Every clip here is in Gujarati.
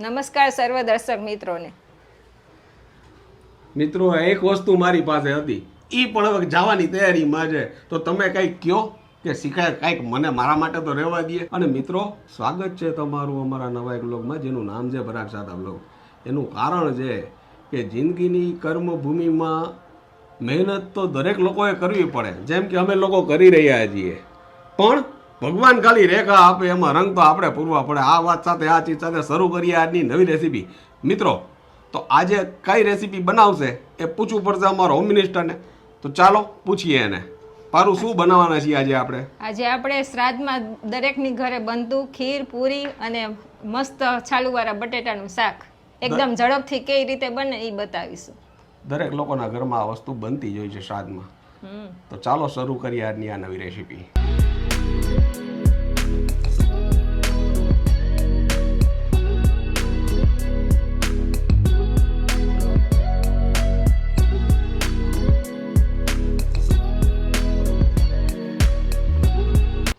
નમસ્કાર સર્વ દર્શક મિત્રોને. મિત્રો એક વસ્તુ મારી પાસે હતી. એ પણ હવે જવાની તૈયારીમાં છે. તો તમે કંઈક કયો કે શીખાય કંઈક મને મારા માટે તો રહેવા દે અને મિત્રો, સ્વાગત છે તમારું અમારા નવા એક બ્લોગમાં જેનું નામ છે પરાગ સાદા બ્લોગ એનું કારણ છે કે જિંદગીની કર્મભૂમિમાં મહેનત તો દરેક લોકોએ કરવી પડે. જેમ કે અમે લોકો કરી રહ્યા છીએ. પણ ભગવાન ખાલી રેખા આપે એમાં રંગ તો આપણે પૂરવા પડે. આ વાત સાથે આ ચીજ સાથે શરૂ કરીએ આજની નવી રેસીપી મિત્રો તો આજે કઈ રેસીપી બનાવશે એ પૂછવું પડશે અમારો હોમ મિનિસ્ટરને તો ચાલો પૂછીએ એને. પારું શું બનાવવાના છીએ આજે આપણે? આજે આપણે શ્રાદ્ધમાં દરેકની ઘરે બનતું ખીર પૂરી અને મસ્ત છાલુવાળા બટેટાનું શાક. એકદમ ઝડપથી કઈ રીતે બને એ બતાવીશું. દરેક લોકોના ઘરમાં આ વસ્તુ બનતી જ હોય છે શ્રાદ્ધમાં. તો ચાલો શરૂ કરીએ આજની આ નવી રેસીપી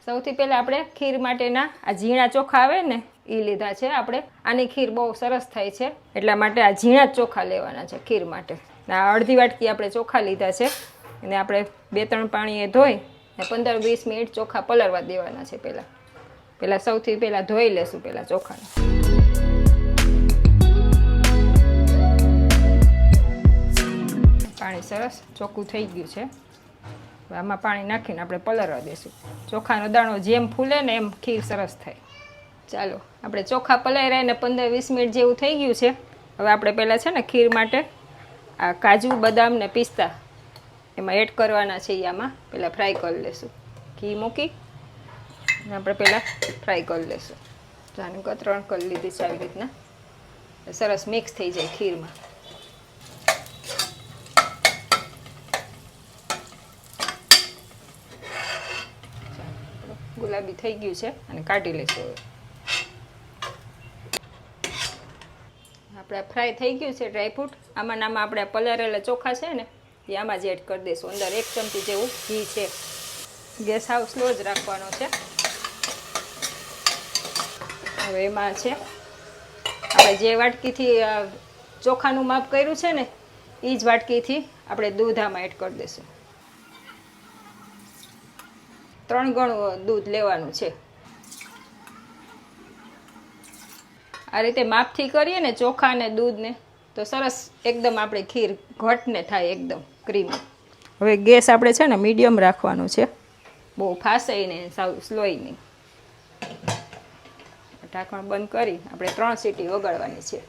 સૌથી પહેલાં આપણે ખીર માટેના આ ઝીણા ચોખા આવે ને એ લીધા છે આપણે. આની ખીર બહુ સરસ થાય છે. એટલા માટે આ ઝીણા ચોખા લેવાના છે ખીર માટે. આ અડધી વાટકી આપણે ચોખા લીધા છે. અને આપણે બે ત્રણ પાણીએ ધોઈ ને પંદર વીસ મિનિટ ચોખા પલળવા દેવાના છે પહેલાં. પહેલાં સૌથી પહેલાં ધોઈ લેશું પહેલાં ચોખાને. પાણી સરસ ચોખ્ખું થઈ ગયું છે. આમાં પાણી નાખીને આપણે પલળવા દેશું. ચોખાનો દાણો જેમ ફૂલે ને એમ ખીર સરસ થાય. ચાલો, આપણે ચોખા પલાળ્યા ને પંદર વીસ મિનિટ જેવું થઈ ગયું છે. હવે આપણે પહેલાં છે ને ખીર માટે આ કાજુ, બદામ ને પિસ્તા એમાં એડ કરવાના છે આમાં. પહેલાં ફ્રાય કરી લેશું. ઘી મૂકી અને આપણે પહેલાં ફ્રાય કરી લેશું. જાણે કતરણ કરી લીધી છે આવી રીતના. સરસ મિક્સ થઈ જાય ખીરમાં. ગુલાબી થઈ ગયું છે અને કાઢી લઈશું હવે. આપણે ફ્રાય થઈ ગયું છે ડ્રાયફ્રૂટ આમાં નામાં આપણે પલારેલા ચોખા છે ને, એ આમાં જ એડ કરી દઈશું. અંદર એક ચમચી જેવું ઘી છે. ગેસ હાવ સ્લો જ રાખવાનો છે. હવે એમાં છે, આપણે જે વાટકીથી ચોખાનું માપ કર્યું છે ને એ જ વાટકીથી આપણે દૂધ આમાં એડ કરી દઈશું. ત્રણ ગણું દૂધ લેવાનું છે. આ રીતે માપથી કરીએ ને ચોખા દૂધને, તો સરસ એકદમ આપણે ખીર ઘટને થાય એકદમ ક્રીમ હવે ગેસ આપણે છે ને મીડિયમ રાખવાનું છે. બહુ ફાસાઈ નહીં, સાવ સ્લોય નહીં. ઢાંકણ બંધ કરી, આપણે ત્રણ સીટી વગાડવાની છે.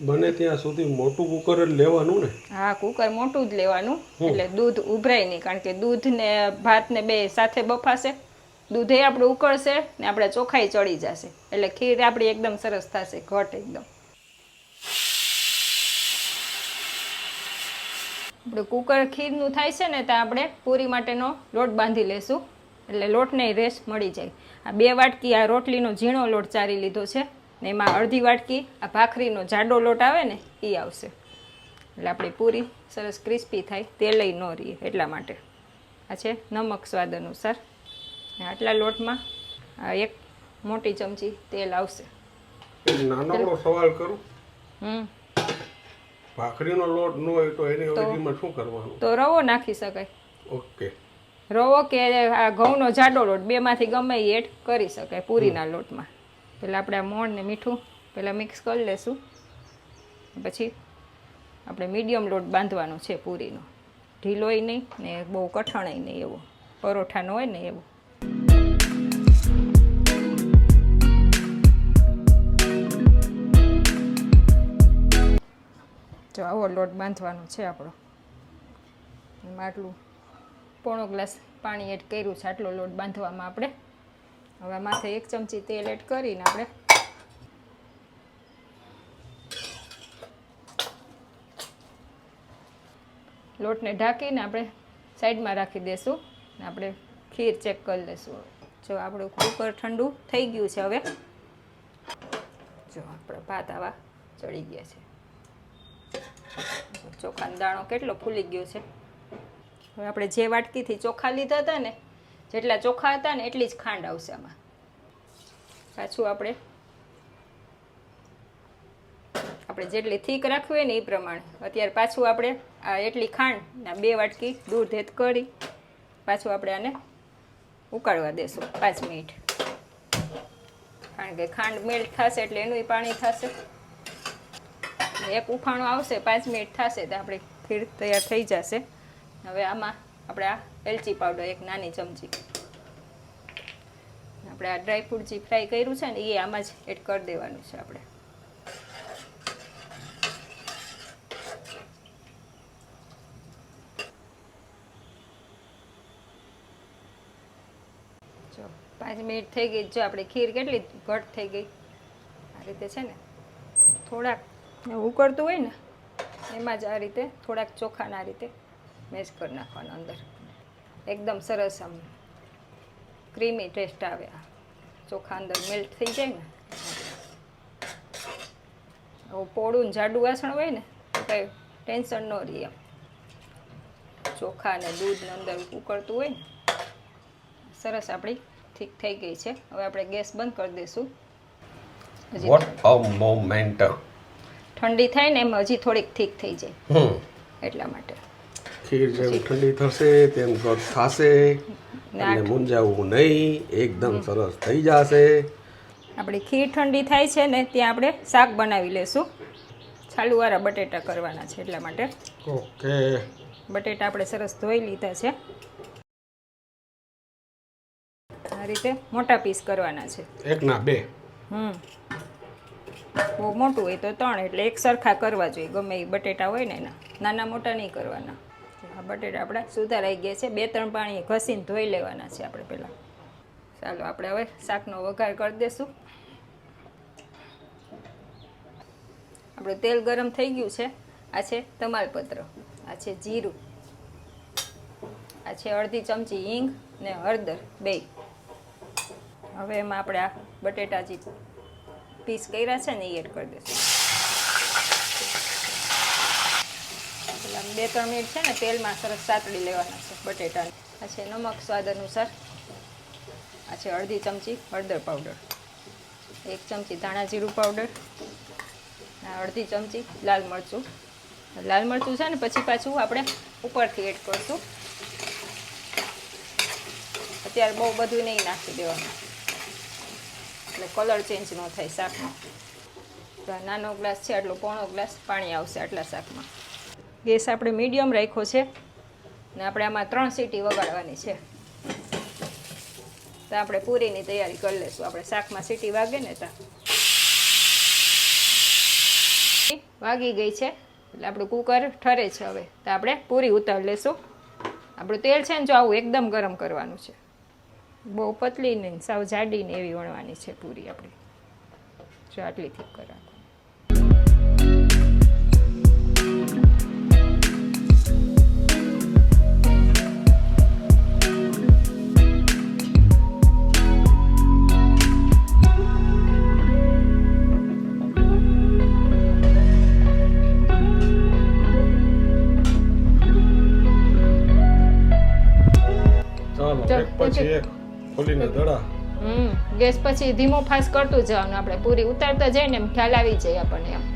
બને ત્યાં સુધી મોટું કુકર જ લેવાનું ને? હા કુકર મોટું જ લેવાનું. એટલે દૂધ ઉભરાય નહીં કારણ કે દૂધ ને ભાત ને બે સાથે બફાશે. દૂધે આપણે ઉકળશે ને આપણે ચોખાઈ ચડી જશે. એટલે ખીર આપણી એકદમ સરસ થશે ઘટ એકદમ. આપણે કુકર ખીરનું થાય છે ને ત્યાં આપણે પૂરી માટેનો લોટ બાંધી લેશું. એટલે લોટને રેસ મળી જાય. આ બે વાટકી આ રોટલીનો ઝીણો લોટ ચારી લીધો છે. ને એમાં અડધી વાટકી આ ભાખરીનો જાડો લોટ આવે ને એ આવશે. એટલે આપણી પૂરી સરસ ક્રિસ્પી થાય તેલય ન રહીએ એટલા માટે. આ છે નમક સ્વાદ અનુસાર. આટલા લોટમાં આ એક મોટી ચમચી તેલ આવશે. નાનકડો સવાલ કરું. હમ. ભાખરીનો લોટ ન હોય તો એની અવેજીમાં શું કરવાનું? તો રવો નાખી શકાય. ઓકે. રવો કે આ ઘઉંનો જાડો લોટ બેમાંથી ગમે એડ કરી શકાય પૂરીના લોટમાં. પહેલાં આપણે આ મોણ ને મીઠું પહેલાં મિક્સ કરી લેશું. પછી આપણે મીડિયમ લોટ બાંધવાનો છે પૂરીનો. ઢીલોય નહીં ને બહુ કઠણાય નહીં એવો. પરોઠાનો હોય ને એવો. જો આવો લોટ બાંધવાનો છે આપણો. એમાં આટલું પોણો ગ્લાસ પાણી એડ કર્યું છે. આટલો લોટ બાંધવામાં આપણે. હવે માથે એક ચમચી તેલ એડ કરીને આપણે લોટને ઢાંકીને આપણે સાઈડમાં રાખી દઈશું ને આપણે ખીર ચેક કરી લઈશું જો આપણું કુકર ઠંડુ થઈ ગયું છે હવે. જો આપણા ભાત આવા ચડી ગયા છે. ચોખાનો દાણો કેટલો ફૂલી ગયો છે. હવે આપણે જે વાટકીથી ચોખા લીધા હતા ને જેટલા ચોખા હતા ને એટલી જ ખાંડ આવશે આમાં. પાછું આપણે આપણે જેટલી થીક રાખવી ને એ પ્રમાણે. અત્યારે પાછું આપણે આ એટલી ખાંડ બે વાટકી દૂધ હેત કરી પાછું આપણે આને ઉકાળવા દેશું પાંચ મિનિટ. કારણ કે ખાંડ મેલ્ટ થશે એટલે એનું પાણી થશે. એક ઉફાણું આવશે, પાંચ મિનિટ થશે તો આપણી ખીર તૈયાર થઈ જશે. હવે આમાં આપણે આ એલચી પાવડર એક નાની ચમચી. આપણે આ ડ્રાયફ્રૂટ જે ફ્રાય કર્યું છે ને, એ આમાં જ એડ કરી દેવાનું છે આપણે. જો, પાંચ મિનિટ થઈ ગઈ. જો, આપણે ખીર કેટલી ઘટ થઈ ગઈ. આ રીતે છે ને, થોડાક ઉકળતું હોય ને, એમાં જ આ રીતે થોડાક ચોખાના રીતે મેશ કરી નાખવાનો અંદર. એકદમ સરસ આમ ક્રીમી ટેસ્ટ આવે આ. ચોખા અંદર મેલ્ટ થઈ જાય ને. આવું પોળું જાડું વાસણ હોય ને તો કંઈ ટેન્શન ન રહે એમ. ચોખા અને દૂધ ને અંદર ઉકળતું હોય ને સરસ આપણી ઠીક થઈ ગઈ છે. હવે આપણે ગેસ બંધ કરી દઈશું વોટ અ મોમેન્ટ ઠંડી થાય ને એમ હજી થોડીક ઠીક થઈ જાય. એટલા માટે. ખીર જેમ ઠંડી થશે તેમ ઘટ થશે. અને મૂંઝાવવું નહીં એકદમ સરસ થઈ જશે. આપણી ખીર ઠંડી થાય છે ને ત્યાં આપણે શાક બનાવી લેશું. છાલુવાળા બટેટા કરવાના છે એટલા માટે. ઓકે. બટેટા આપણે સરસ ધોઈ લીધા છે. આ રીતે મોટા પીસ કરવાના છે. એક ના બે. હમ. બહુ મોટું હોય તો ત્રણ એટલે એક સરખા કરવા જોઈએ. ગમે એ બટેટા હોય ને એના. નાના મોટા નહીં કરવાના. આ બટેટા આપણા સુધારાઈ ગયા છે. બે, ત્રણ પાણી ઘસીને ધોઈ લેવાના છે આપણે પહેલાં. ચાલો, આપણે હવે શાકનો વઘાર કરી દઈશું આપણું તેલ ગરમ થઈ ગયું છે. આ છે તમાલપત્ર. આ છે જીરું. આ છે અડધી ચમચી હિંગ ને હળદર, બે. હવે એમાં આપણે આ બટેટા જે પીસ કર્યા છે ને એ એડ કરી દઈશું પેલા બે, ત્રણ મિનિટ છે ને તેલમાં સરસ સાતડી લેવાના છે બટેટાને. આ નમક સ્વાદ અનુસાર. આ અડધી ચમચી હળદર પાવડર. એક ચમચી ધાણા જીરું પાવડર. અડધી ચમચી લાલ મરચું. લાલ મરચું છે ને પછી પાછું આપણે ઉપરથી એડ કરશું. અત્યારે બહુ બધું નહીં નાખી દેવાનું. એટલે કલર ચેન્જ ન થાય શાકમાં. નાનો ગ્લાસ છે, આટલો પોણો ગ્લાસ પાણી આવશે આટલા શાકમાં. ગેસ આપણે મીડિયમ રાખ્યો છે ને આપણે આમાં ત્રણ સીટી વગાડવાની છે. તો આપણે પૂરીની તૈયારી કરી લઈશું. આપણે શાકમાં સીટી વાગે ને ત્યાં. વાગી ગઈ છે. એટલે આપણું કુકર ઠરે છે હવે. તો આપણે પૂરી ઉતારી લેશું આપણું તેલ છે ને જો આવું એકદમ ગરમ કરવાનું છે. બહુ પતલી નહીં, સાવ જાડી ને એવી વણવાની છે પૂરી આપણી. જો આટલી થીક કરવાની. ગેસ પછી ધીમો ફાસ કરતું જવાનું. આપણે પૂરી ઉતારતા જઈએ ને એમ ખ્યાલ આવી જાય આપણને એમ.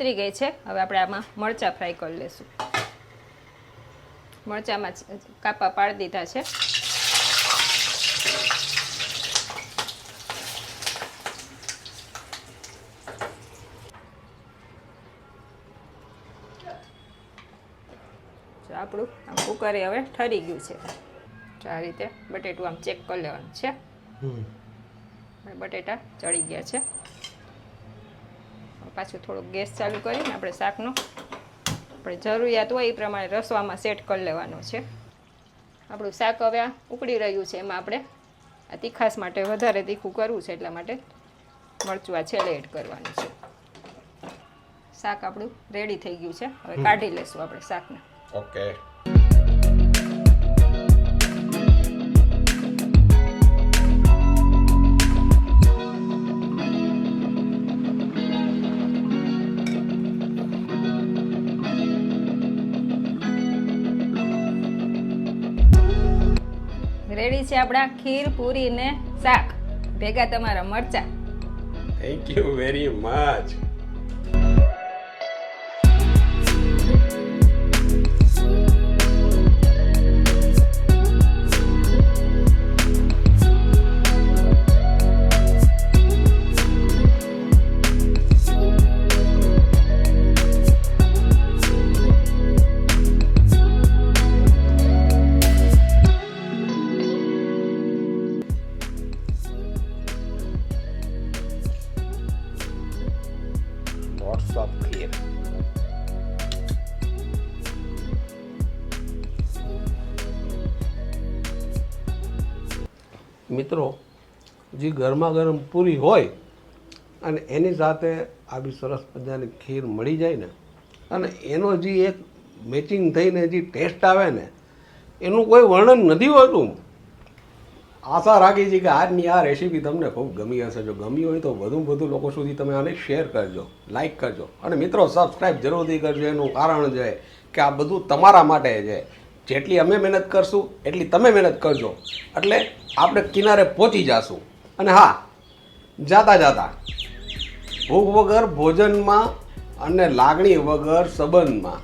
ઉતરી ગઈ છે. હવે આપણે આમાં મરચાં ફ્રાય કરી લઈશું મરચાંમાં કાપા પાડી દીધા છે. આપણું આમ કુકરે હવે ઠરી ગયું છે. તો આ રીતે બટેટું આમ ચેક કરી લેવાનું છે. બટેટા ચડી ગયા છે. પાછું થોડુંક ગેસ ચાલુ કરીને આપણે શાકનો આપણે જરૂરિયાત હોય એ પ્રમાણે રસવામાં સેટ કરી લેવાનો છે. આપણું શાક હવે આ ઉકળી રહ્યું છે એમાં આપણે આ તીખાસ માટે વધારે તીખું કરવું છે એટલા માટે મરચું આ છેલ્લે એડ કરવાનું છે. શાક આપણું રેડી થઈ ગયું છે. હવે કાઢી લેશું આપણે શાકને. ઓકે છે આપણા ખીર પૂરી ને શાક. ભેગા તમારા મરચા. Thank you very much Of clear. મિત્રો, જે ગરમા ગરમ પૂરી હોય અને એની સાથે આવી સરસ મજાની ખીર મળી જાય ને, અને એનો જે એક મેચિંગ થઈને જે ટેસ્ટ આવે ને, એનું કોઈ વર્ણન નથી હોતું આશા રાખી છે કે આજની આ રેસીપી તમને ખૂબ ગમી હશે. જો ગમી હોય તો વધુ વધુ લોકો સુધી તમે આને શેર કરજો લાઇક કરજો. અને મિત્રો સબસ્ક્રાઈબ જરૂરથી કરજો. એનું કારણ છે કે આ બધું તમારા માટે છે. જેટલી અમે મહેનત કરશું, એટલી તમે મહેનત કરજો. એટલે આપણે કિનારે પહોંચી જાશું. અને હા, જાતા જાતા, ભૂખ વગર ભોજનમાં અને લાગણી વગર સંબંધમાં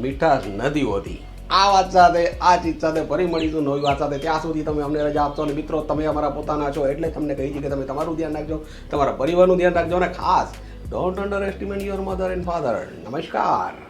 મીઠાશ નથી હોતી. આ વાત સાથે, આ ચીજ સાથે ફરી મળીશું નવી વાત સાથે. ત્યાં સુધી તમે અમને રજા આપશો અને મિત્રો, તમે અમારા પોતાના છો એટલે તમને કહી છે કે તમે તમારું ધ્યાન રાખજો, તમારા પરિવારનું ધ્યાન રાખજો અને ખાસ don't underestimate your mother and father નમસ્કાર.